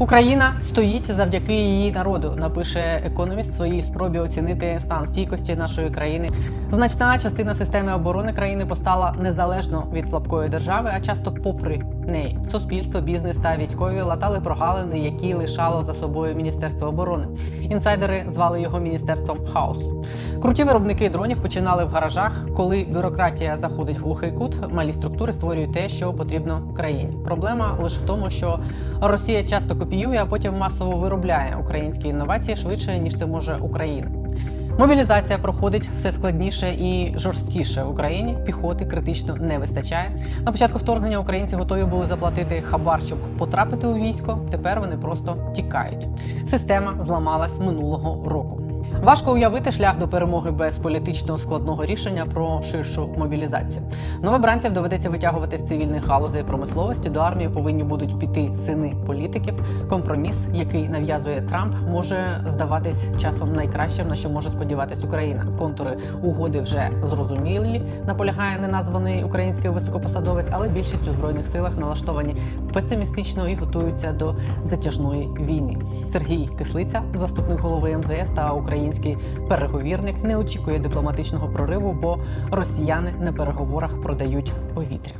Україна стоїть завдяки її народу. Напише економіст своїй спробі оцінити стан стійкості нашої країни. Значна частина системи оборони країни постала незалежно від слабкої держави, а часто попри неї. Суспільство, бізнес та військові латали прогалини, які лишало за собою міністерство оборони. Інсайдери звали його міністерством хаосу. Круті виробники дронів починали в гаражах. Коли бюрократія заходить в глухий кут, малі структури створюють те, що потрібно країні. Проблема лише в тому, що Росія часто копіює, а потім масово виробляє українські інновації швидше ніж це може Україна. Мобілізація проходить все складніше і жорсткіше в Україні. Піхоти критично не вистачає. На початку вторгнення українці готові були заплатити хабар, щоб потрапити у військо. Тепер вони просто тікають. Система зламалась минулого року. Важко уявити шлях до перемоги без політично складного рішення про ширшу мобілізацію. Новобранців доведеться витягувати з цивільних галузей промисловості. До армії повинні будуть піти сини політиків. Компроміс, який нав'язує Трамп, може здаватись часом найкращим, на що може сподіватись Україна. Контури угоди вже зрозумілі. Наполягає неназваний український високопосадовець, але більшість у збройних силах налаштовані песимістично і готуються до затяжної війни. Сергій Кислиця, заступник голови МЗС та український переговірник, не очікує дипломатичного прориву, бо росіяни на переговорах продають повітря.